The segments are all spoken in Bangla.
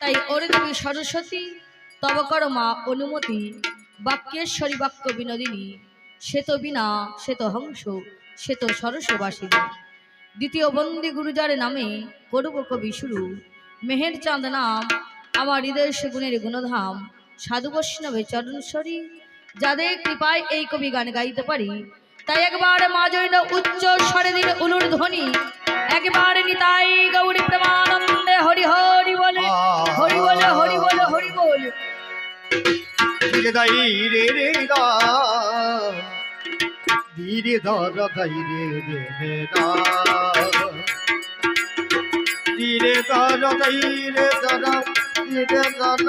তাই ওরে সরস্বতী তব কর মা অনুমতি, বাক্যেশ্বরী বাক্য বিনোদিনী, সে তো বিনা সে তো হংস, সে তো দ্বিতীয় বন্দী গুরুজার নামে করব কবি শুরু। মেহের চাঁদ নাম, আমার হৃদয় সে গুণের গুণধাম। সাধু বৈষ্ণবে চরণস্বরী যাদের কৃপায় এই কবি গান গাইতে পারি। তাই একবার মা জৈন উচ্চ স্বরে দিন উলুর ধ্বনি। একবার নিতাই গৌরী প্রেমানন্দে হরি হরি বলে হরি বলে হরি বলে হরি বল ধীরে দাই রে রে দা ধীরে ধর দাই রে রে রে ধীরে ধর ধীরে ধর ধীরে ধর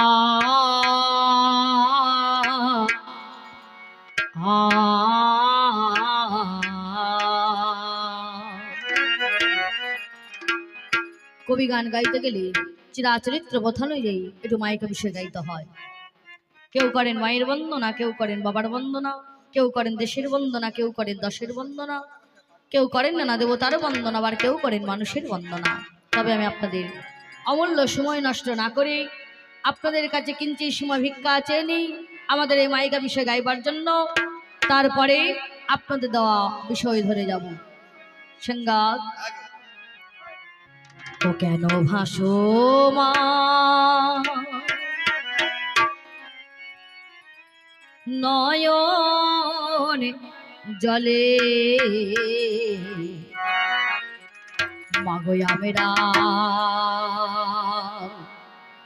কবি গান গাইতে গেলে চিরাচরিত্র পথ অনুযায়ী একটু মায়ের বিষয়ে গাইতে হয়। কেউ করেন মায়ের বন্দনা, কেউ করেন বাবার বন্দনা, কেউ করেন দেশের বন্দনা, কেউ করেন দশের বন্দনা, কেউ করেন না দেবতার বন্দনা, আবার কেউ করেন মানুষের বন্দনা। তবে আমি আপনাদের অমূল্য সময় নষ্ট না করে আপনাদের কাছে কিঞ্চি সময় ভিক্ষা চেয়ে আমাদের এই মাইকা বিষয় গাইবার জন্য। তারপরে আপনাদের দেওয়া বিষয় ধরে যাব। সংগাত তো কেন ভাসো মা? নয়ন জলে মাগো আমরা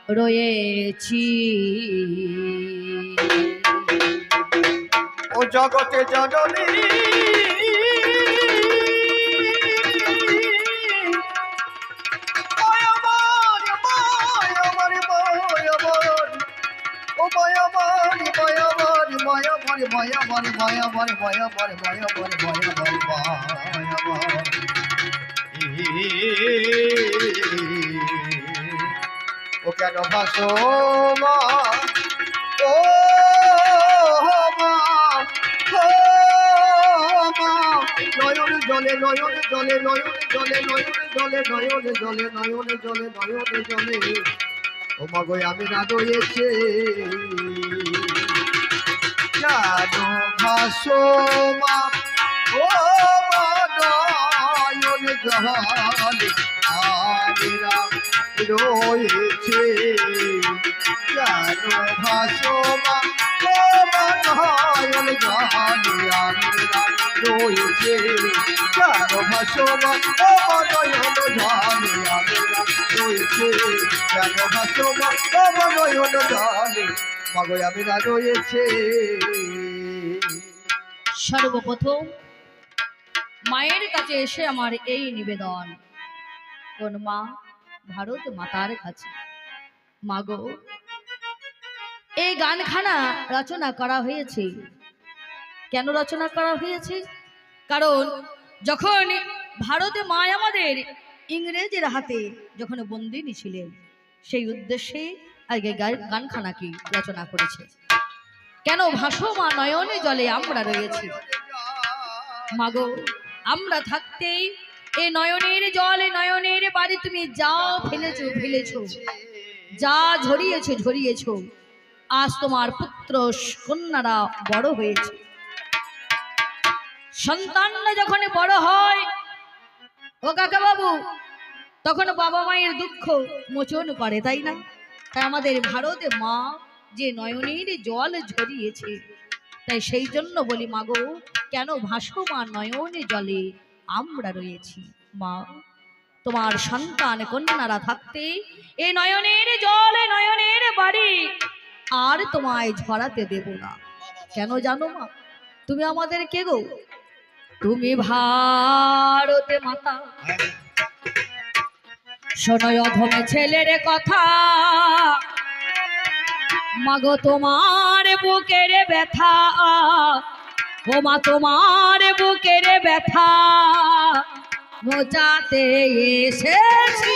রয়েছি। ও জগতে জননী মায় আমার, মায় আমার, মায় আমার, মায় আমার, মায় আমার, মায় আমার। ও কেন ভাসো মা? ও মা ও মা। নয়ন জলে নয়ন জলে নয়ন জলে নয়ন জলে নয়ন জলে নয়ন জলে নয়ন জলে। ও মা গো আমি না রয়েছে যেন ভাসোমা ও মানয়ন জহানে আমেরা রয়েছে। যেন ভাসোমা ও মানয়ন জহানে আমেরা রয়েছে। যেন ভাসোমা ও মানয়ন জহানে আমেরা রয়েছে। যেন ভাসোমা ও মানয়ন জহানে মাগো আমিরা রয়েছে। সর্বপ্রথম মায়ের কাছে এসে আমার এই নিবেদন। কোন মা ভারত মাতার কাছে? এই গানখানা রচনা করা হয়েছে। কেন রচনা করা হয়েছে? কারণ যখন ভারতে মা আমাদের ইংরেজের হাতে যখন বন্দিনী ছিলেন, সেই উদ্দেশ্যে গা- গানখানাকে রচনা করেছে। কেন ভাসমা নয়নে জলে আমরা রয়েছি? মাগো, আমরা থাকতেই এ নয়নের জলে নয়নের বাড়ি তুমি যা ফেলেছো ফেলেছো। যা ঝরিয়েছো ঝরিয়েছো। আজ তোমার পুত্র কন্যারা বড় হয়েছে। সন্তানরা যখন বড় হয়, ও কাকা বাবু তখন বাবা মায়ের দুঃখ মোচন করে, তাই না? তাই আমাদের ভারতে মা যে নয়নের জল ঝরিয়েছে, তাই সেই জন্য বলি, মাগো, কেন ভাসমা নয়নে জলে আমরা রয়েছি, মা? তোমার সন্তান কন্যারা থাকতে এ নয়নের জলে, নয়নের বাড়ি আর তোমায় ঝরাতে দেব না। কেন জানো মা? তুমি আমাদের কে গো? তুমি ভারতে মাতা। শোনয় অধমে ছেলের কথা। মাগো তোমার বুকের ব্যথা ও মা তোমার বুকের ব্যথা। মোচাতে এসেছি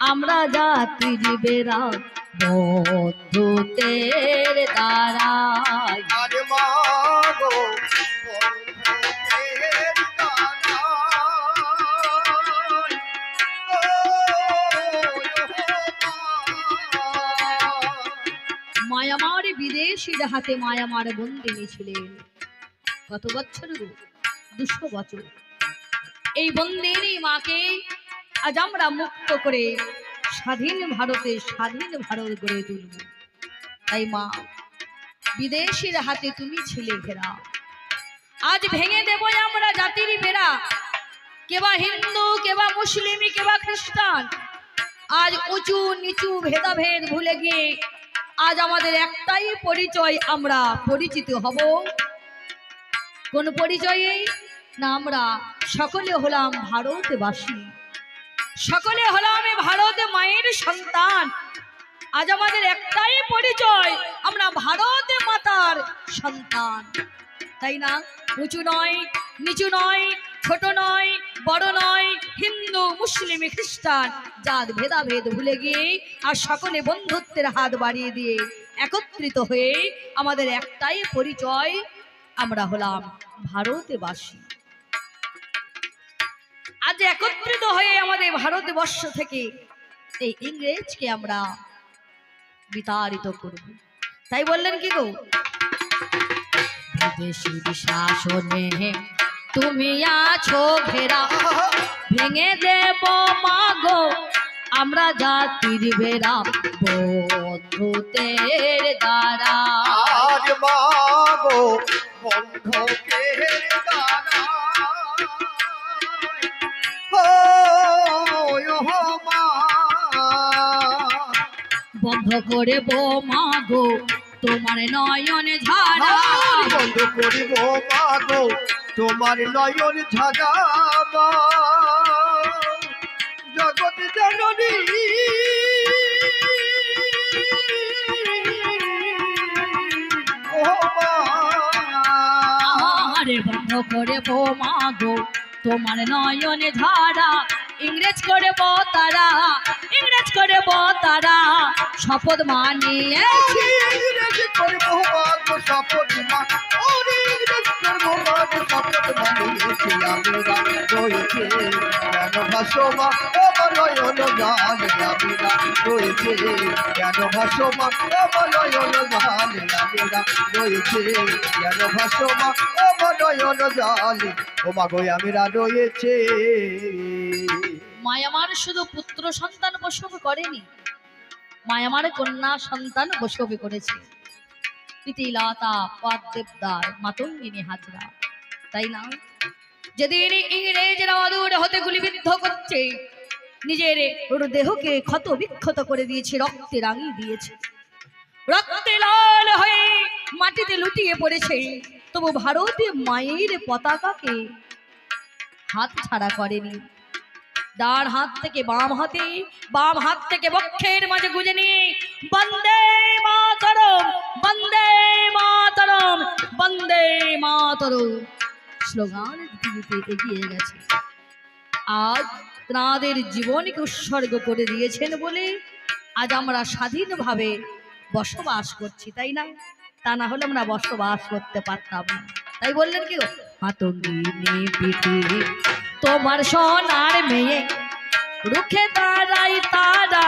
আমরা জাতির বেড়া বন্ধুতের মা। মায়ামার বিদেশির হাতে মায়ামার বন্দিনী ছিলেন কত বছর? দুশো বছর এই বন্দিনী মাকে আজ আমরা মুক্ত করে স্বাধীন ভারতে স্বাধীন ভারত গড়ে তুলব। তাই মা, বিদেশির হাতে তুমি ছিলে ঘেরা। আজ ভেঙে দেব আমরা জাতির বেড়া। কেবা হিন্দু, কেবা মুসলিম, কেবা খ্রিস্টান, আজ উঁচু নিচু ভেদাভেদ ভুলে গিয়ে আজ আমাদের একটাই পরিচয়, আমরা পরিচিত হব। কোন পরিচয়ে না আমরা সকলে হলাম ভারতবাসী। সকলে হলাম আমি ভারত মায়ের সন্তান। আজ আমাদের একটাই পরিচয়, আমরা ভারত মাতার সন্তান। তাই না? উঁচু নয়, নিচু নয়, ছোট নয়, বড় নয়, হিন্দু, মুসলিম, খ্রিস্টান, জাত ভেদাভেদ ভুলে গিয়ে আর সকলে বন্ধুত্বের হাত বাড়িয়ে দিয়ে একত্রিত হয়ে আমাদের একটাই পরিচয়, আমরা হলাম ভারতবাসী। আজ একত্রিত হয়ে আমাদের ভারতবর্ষ থেকে এই ইংরেজকে আমরা বিতাড়িত করব। তাই বললেন কি গো? বিদেশি শাসনে তুমি আছো ঘেরা ভেঙে দেব মাগো আমরা জাতির বেড়া বন্ধুতের দ্বারা। আজ মাগো বন্ধকের দানায়, বন্ধ করে বো মাগো? তোমার নয়নে ঝাড়া। বন্ধ করিব মাগো তোমার নয়ন ঝাড়াবা জগৎ জননী আরে বন্ধ করে বো মাগো তোমার নয়নে ঝাড়া। ইংরেজ করে তারা, ইংরেজ করে বো তারা, শপথ মানিয়েছি। ইংরেজি করব মাগো শপথ মা ওরে ইংরেজি করব মাগো শপথ মানিয়েছি। নয়ন জানে রয়েছে। মায়ামার শুধু পুত্র সন্তান প্রসব করেনি। মায়ামার কন্যা সন্তান প্রসব করেছে। প্রীতিলতা পদ্মেবদার মাতঙ্গিনী হাজরা। তাই না? যেদিন ইংরেজরা অদূর হতে গুলিবিদ্ধ করছে, নিজের ওর দেহকে ক্ষত বিক্ষত করে দিয়েছে, রক্তে রাঙিয়ে দিয়েছে। রক্তে লাল হয়ে মাটিতে লুটিয়ে পড়েছে। তবু ভারতীয় মায়ের পতাকাকে হাত ছাড়া করেনি। ডান হাত থেকে বাম হাতে, বাম হাত থেকে বক্ষের মাঝে গুজে নিয়ে, বন্দে মাতরম বন্দে মাতরম বন্দে মাতরম। স্লোগান দিতে এগিয়ে গেছে। আজ তাঁদের জীবনকে উৎসর্গ করে দিয়েছেন বলে আজ আমরা স্বাধীনভাবে বসবাস করছি, তাই না? তা না হলে আমরা বসবাস করতে পারতাম না। তাই বললেন কি? পিটি তোমার সোনার মেয়ে রুখে দাঁড়াই তারা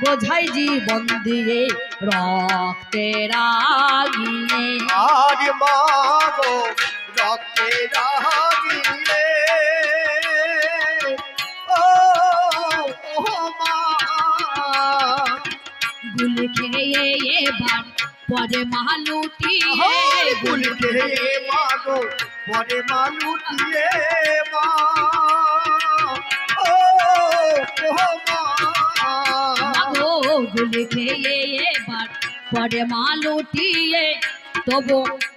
বোঝাই জীবন দিয়ে রক্তে রাগিয়ে। আর মাগো রক্তে ও মা। গুলি খেয়ে এবার পরে মালুটি গুল খেয়ে মাগো পরে মালুটিয়ে মা। ও মাগো গুলি খেয়ে এবার পরে মালুটিয়ে তবু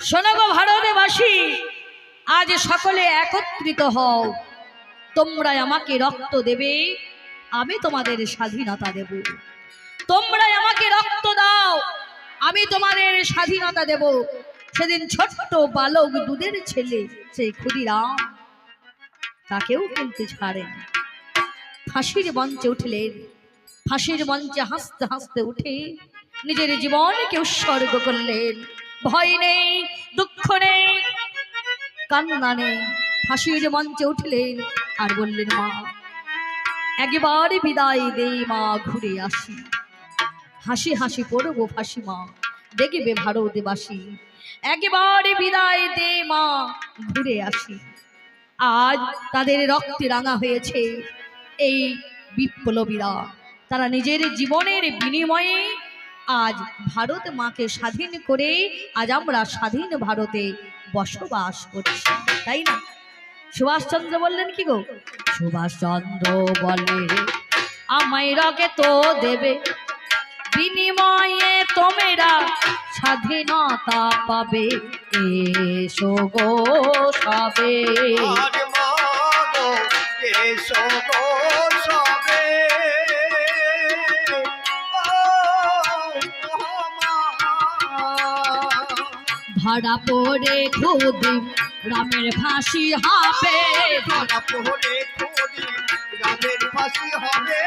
শোনো ভারতবাসী, আজ সকলে একত্রিত হও। তোমরা আমাকে রক্ত দেবে, আমি তোমাদের স্বাধীনতা দেব। তোমরা আমাকে রক্ত দাও, আমি তোমাদের স্বাধীনতা দেব। সেদিন ছোট্ট বালক দুধের ছেলে, সেই ক্ষুদিরাম, তাকেও কিন্তু ছাড়েন। ফাঁসির মঞ্চে উঠলেন, ফাঁসির মঞ্চে হাসতে হাসতে উঠে নিজের জীবনকে উৎসর্গ করলেন। ভয় নেই, দুঃখ নেই। কান্না নেই ফাঁসির মঞ্চে উঠলেন আর বললেন, মা একেবারে বিদায় দেই মা, ঘুরে আসি। হাসি হাসি পড়ব ফাঁসি মা, দেখবে ভারতবাসী। একেবারে বিদায় দে মা, ঘুরে আসি। আজ তাদের রক্তে রাঙা হয়েছে এই বিপ্লবীরা। তারা নিজের জীবনের বিনিময়ে আজ ভারত মাকে স্বাধীন করে, আজ আমরা স্বাধীন ভারতে বসবাস করছি, তাই না? সুভাষচন্দ্র বললেন কি গো? সুভাষচন্দ্র বলে, আমায় রকে তো দেবে। বিনিময়ে তোমেরা স্বাধীনতা পাবে, এসো গো সবে। এসো গো সবে। ধরা পড়ে খুদি রামের ফাঁসি হবে। ধরা পড়ে খুদি রামের ফাঁসি হবে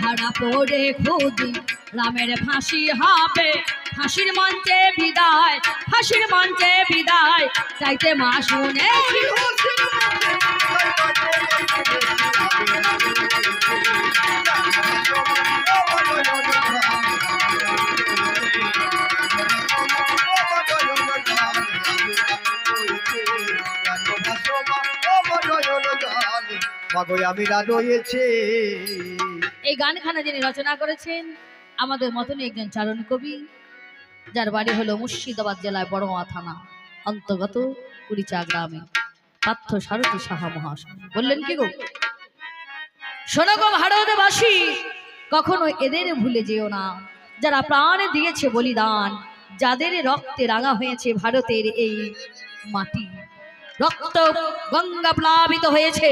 ধরা পড়ে খুদি রামের ফাঁসি হবে। ফাঁসির মঞ্চে বিদায় ফাঁসির মঞ্চে বিদায়। চাইতে মা শুনে আমি রয়েছে। এই গানখানা যিনি রচনা করেছেন, আমাদের মতনই একজন চারণ কবি, যার বাড়ি হলো মুর্শিদাবাদ জেলায় বড়মা থানা, অন্তর্গত কুড়িচা গ্রামে, পার্থ সারথী সাহা মহাশয়। বললেন, কি গো? শোনো গো ভারতবাসী, কখনো এদের ভুলে যেও না। যারা প্রাণ দিয়েছে বলিদান, যাদের রক্তে রাঙা হয়েছে ভারতের এই মাটি। রক্ত গঙ্গা প্লাবিত হয়েছে,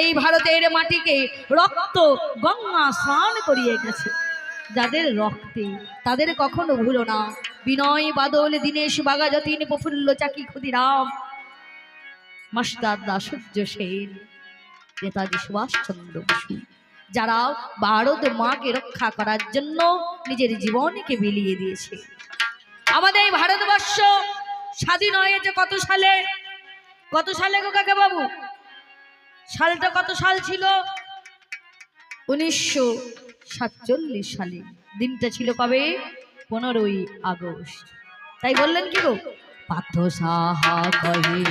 এই ভারতের মাটিকে রক্ত গঙ্গা স্নান করিয়ে গেছে। যাদের রক্তে, তাদের কখনো ভুলো না। বিনয় বাদল, দীনেশ বাগা যতীন প্রফুল্ল চাকি, ক্ষুদিরাম, মাস্টার দাসূর্য সেন। নেতাজি সুভাষচন্দ্র বসু, যারা ভারত মাকে রক্ষা করার জন্য নিজের জীবনকে বিলিয়ে দিয়েছে। আমাদের এই ভারতবর্ষ স্বাধীন হয়েছে কত সালে? কত সালে গো কাকা বাবু সালটা কত সাল ছিল? উনিশশো সাতচল্লিশ সালে। দিনটা ছিল কবে? পনেরোই আগস্ট। তাই বললেন কি গো? পার্থ সাহা কহে,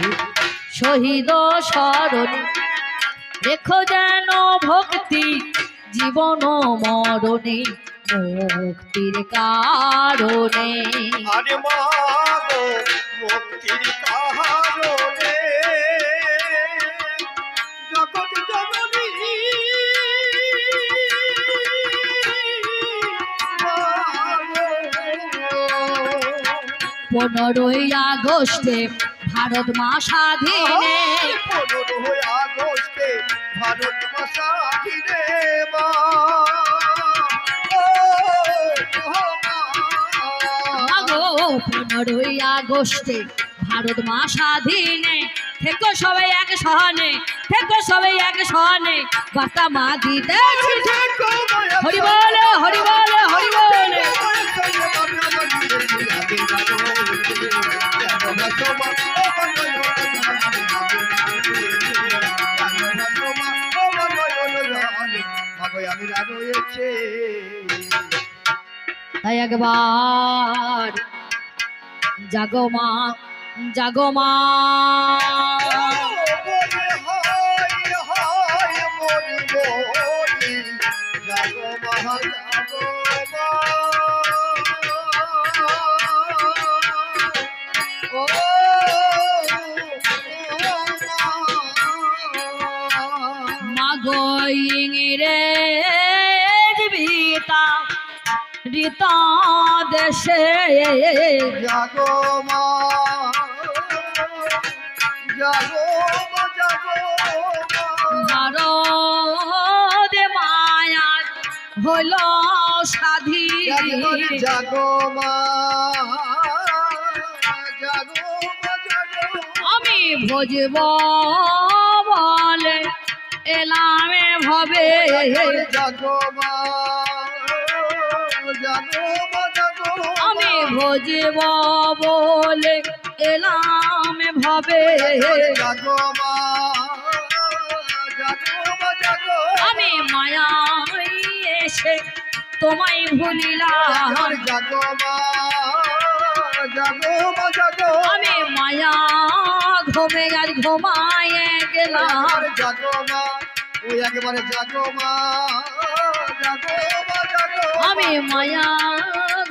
শহীদ স্মরণে রেখো যেন ভক্তি জীবন মরণে মুক্তির কারণে। আরে মাগো মুক্তির কারণে। জগৎ জননী পনেরোই আগস্টে ভারত মা স্বাধীনে পনেরোই আগস্টে ভারত মা ও মা পনেরোই আগস্টে ভারত মা স্বাধীনে থেকো সবাই এক সহনে থেকো সবাই এক সহনে। বার্তা মা দিতে হরি বলে হরি বলে হরি বলে। তাই একবার জাগো মা জাগো মা। মাগো দেশে জাগো মা। জাগো ভারত মায়ার হইল স্বাধীন। জাগো মা। আমি ভজব বলে এলামে ভবে। জাগো মা। জাগো মা আমি ভজব বলে এলাম ভবে। আমি মায়া এসে তোমায় ভুলিলাম। আমি মায়া ঘুমে আর ঘুমায়ে গেলাম। একেবারে জাগো মা আমি মায়া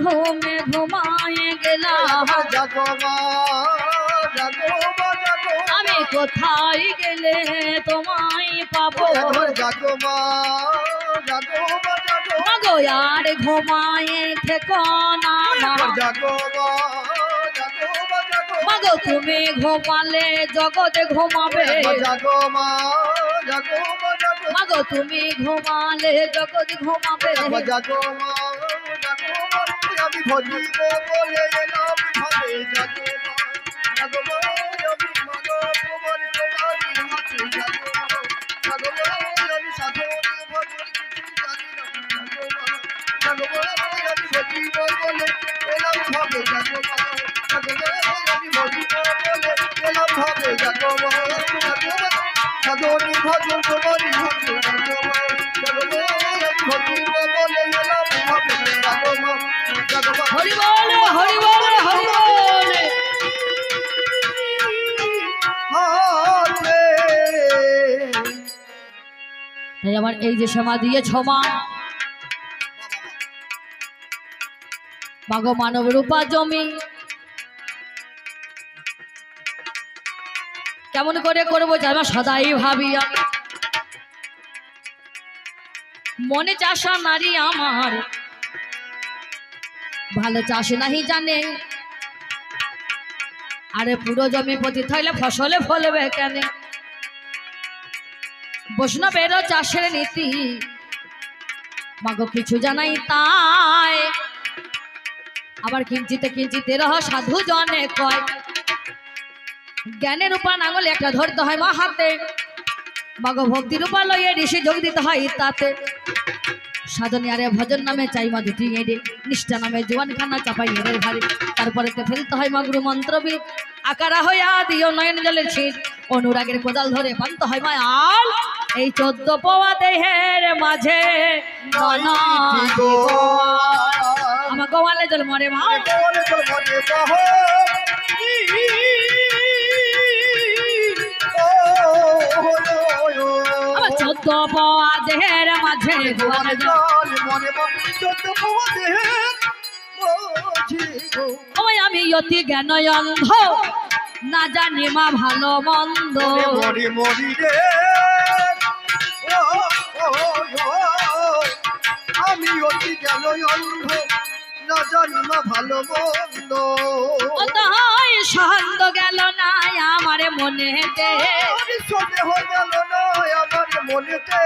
ঘুমে ঘুমায়ে গেলাম জাগো মা জাগো মা জাগো আমি কোথায় গেলে তোমায় পাবো একেবারে জাগো মা জাগো মা জাগো মাগো আর ঘুমায়ে থেকো না মা। জাগো মা জাগো মা জাগো মাগো তুমি ঘুমালে জগতে ঘুমাবে জাগো মা জাগো মা জাগো মাগো তুমি ঘুমালে জগৎ ঘুমাবে জাগো মা জাগো মা আমি ভজিব বলে এলাম ভাবে জাগো জাগো আমি মানো তোমার তোমারই হাতে জাগো জাগো আমি সাধন ভজন কিছু জানি না। জাগো জাগো আমি ভজিব বলে আমার এই যে সেবা দিয়েছ মা। মাগো মানব রূপা জমি। কেমন করে করব জানা সদাই ভাবি মনে চাষা নারী আমার। ভালো চাষ নাহি জানে। আরে পুরো জমি পতি থাকলে ফসলে ফলবে কেন? বৈষ্ণবেরও চাষের নীতি, মাগো কিছু জানাই তাই। আবার কিঞ্চিতে কিঞ্চিতে রহ সাধু জনে কয়। জ্ঞানের উপা নাঙল একটা ধরতে হয় মা হাতে মাগো ভক্তির উপা লইয়ে ঋষি যোগ দিতে হয় তাতে। সাধনী আরে ভজন নামে চাই মা দুটি এড়ে নিষ্ঠা নামে জোয়ান খানা চাপাই এদের ঘাড়ে তারপরে তো ফেলতে হয় মাগুরু মন্ত্রবিদ আকারা হইয়া দিও নয়ন জলের শীত। অনুরাগের কোদাল ধরে পান্ত হয় মা আল এই চোদ্দ পোয়া দেহের মাঝে আমার গোয়ালে জল মরে মা। আমার চোদ্দ পোয়া দেহের মাঝে ওই আমি অতি জ্ঞান অন্ধ না জানি মা ভালো মন্দ মরি মরি রে আমি অতি জ্ঞান অন্ধ না জানি না ভালো মন্দ। তাই সহন্দ গেল না আমার মনেতে? সন্দেহ গেল না আমার মনেতে।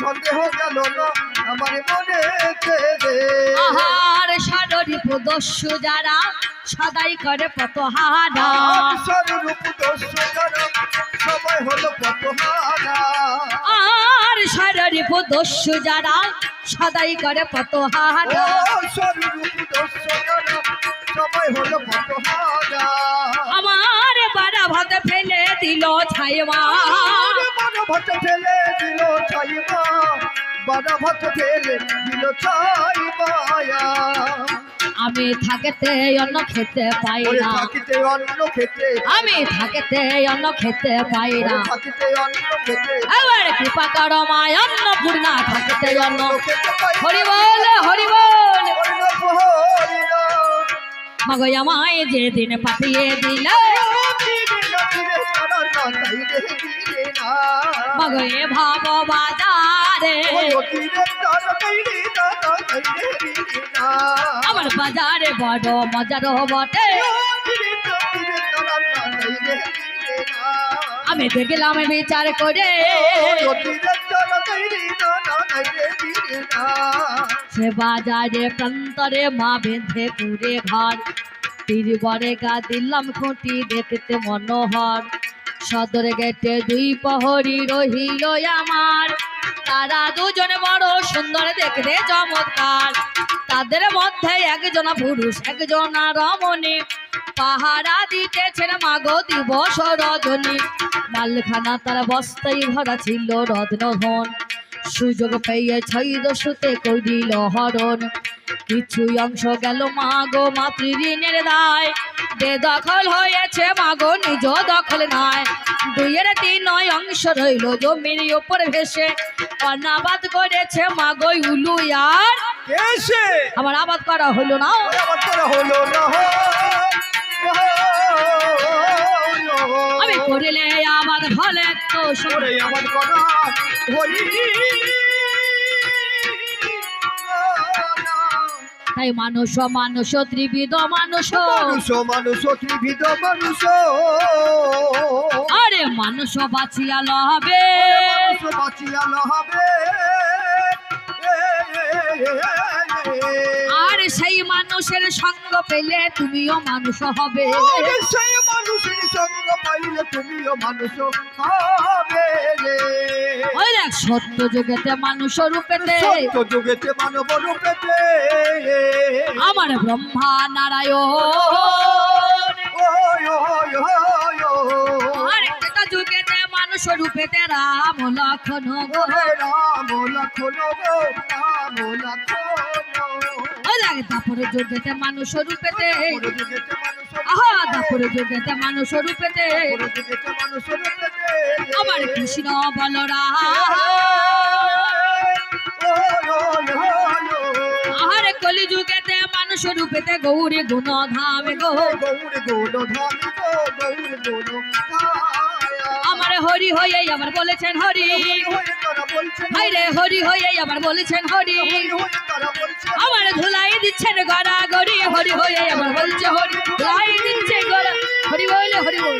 সন্দেহ গেল না আমার মনেতে রে আহার সাররি প্রদস্যু যারা সদাই করে পতহারা। স্বরূপ দস্য যারা সবাই হলো হারা আর সাররি প্রদস্যু যারা সদাই করে পতহারা। স্বরূপ দস্য যারা সবাই হলো হারা আমার বাড়া ভাত ফেলে দিল ছাইমা। বড় ভাত ফেলে দিল ছাইমা। বড় ভাত ফেলে দিল ছাইমায়া আমি থাকতে অন্য খেতে পাই না। থাকিতে অন্ন খেতে আমি থাকতে অন্য খেতে পাই না। থাকিতে অন্ন খেতে এবার কৃপা করো মায় অন্নপূর্ণা থাকতে অন্য হরি বল হরি বল। অন্ন প্রহরী না। মগো আমায় যেদিন পাঠিয়ে দিল। আমার বাজারে বড় মজার বটে। আমি দেখলাম বিচার করে। সে বাজারে প্রান্তরে মা বেঁধে কুড়ে ঘর। তীর বরে গা দিলাম খুঁটি দেখতে মনোহর। সদর গেটে দুই প্রহরী রহিল আমার। তারা দুজন বড় সুন্দর দেখতে চমৎকার। তাদের মধ্যে একজন পুরুষ, একজন রমণী। পাহারা দিতেছেন মাগো দিবস রজনী। মালখানা তার বস্তায় ভরা ছিল রত্নধন। সুযোগ পেয়ে ছয় দশুতে করিল হরণ। কিছু অংশ গেল মাগো মাতৃঋণের দায়। বেদখল হয়েছে মাগো নিজ দখল নাই। দুইয়ের তিন নয় অংশ রইল জমির ওপর ভেসে। অনাবাদ করেছে মাগো উলু আর আমার আবাদ করা হলো না। হলো না। আমি করিলে আবাদ ফলে তো। ওরে আমার তাই মানুষ মানুষ ত্রিবিধ মানুষ। মানুষ মানুষ ত্রিবিধ মানুষ। আরে মানুষ বাঁচিয়া লবে বাঁচিয়াল হবে। সেই মানুষের সঙ্গ পেলে তুমিও মানুষ হবে। সেই মানুষের সঙ্গ পাইলে তুমিও মানুষ হবে ওই দেখ সত্য যুগেতে মানুষ রূপেতে। সত্য যুগেতে মানব রূপেতে। আমার ব্রহ্মা নারায়ণ। ওই ওই ওই ওই আর এটা যুগেতে মানুষ রূপেতে রাম লক্ষণ রাম লক্ষণ রাম লক্ষণ ওই দেখ তারপরে মানুষ রূপেতে। যুগেতে আহা তারপরে যুগেতে মানুষ রূপেতে। যুগেতে আমার কৃষ্ণ ওই আহারে কলি যুগেতে মানুষ রূপেতে গৌরী গুণ ধাম গৌর গৌর ধামি গৌর ধায়া আমার হরি হয়ে আবার বলেছেন হরি। হাই রে হরি। হয়ে আবার বলেছেন হরি। আমার ধুলাই দিচ্ছেন গড়া গড়ি হরি হয়ে আবার বলছে হরি। ধুলাই দিচ্ছে গড়া। হরি বলে হরি বল।